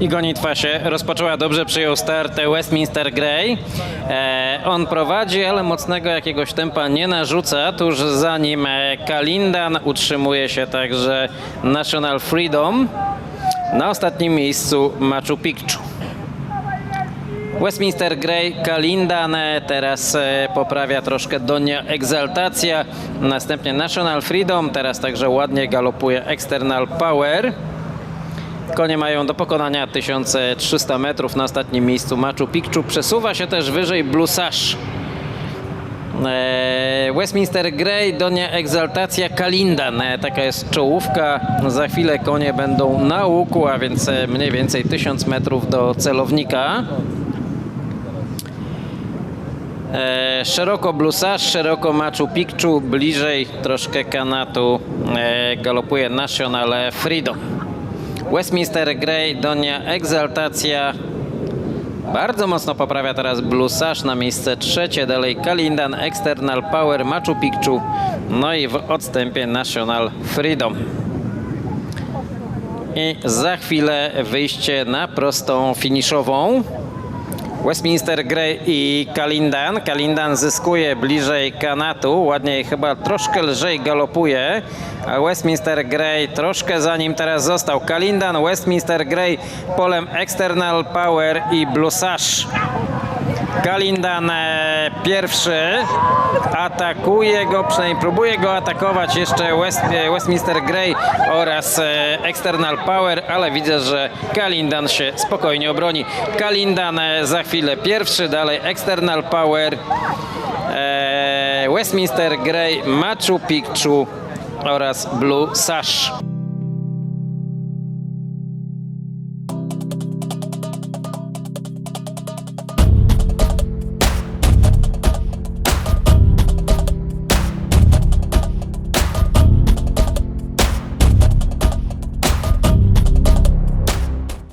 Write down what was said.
I gonitwa się rozpoczęła dobrze, przyjął start Westminster Grey. E, on prowadzi, ale mocnego jakiegoś tempa nie narzuca. Tuż za nim e, Kalindan utrzymuje się także National Freedom. Na ostatnim miejscu Machu Picchu. Westminster Grey, Kalindan e, teraz e, poprawia troszkę Donia Exaltacja, następnie National Freedom, teraz także ładnie galopuje External Power. Konie mają do pokonania 1300 metrów na ostatnim miejscu Machu Picchu. Przesuwa się też wyżej Blue Sash. E, Westminster Grey, Donia Exaltacja, Kalindan. E, Taka jest czołówka. Za chwilę konie będą na łuku, a więc e, mniej więcej 1000 metrów do celownika. E, szeroko Blusasz, szeroko Machu Picchu, bliżej troszkę kanatu galopuje National Freedom. Westminster Grey, Donia Exaltacja. Bardzo mocno poprawia teraz Blusasz na miejsce trzecie, dalej Kalindan, External Power, Machu Picchu, no i w odstępie National Freedom. I za chwilę wyjście na prostą finiszową. Westminster Grey i Kalindan. Kalindan zyskuje bliżej kanatu, ładniej chyba troszkę lżej galopuje, a Westminster Grey troszkę za nim teraz został. Kalindan, Westminster Grey, polem External Power i Blue Sash. Kalindan pierwszy atakuje go, przynajmniej próbuje go atakować jeszcze West, Westminster Grey oraz e, External Power, ale widzę, że Kalindan się spokojnie obroni. Kalindan e, za chwilę pierwszy, dalej External Power, e, Westminster Grey, Machu Picchu oraz Blue Sash.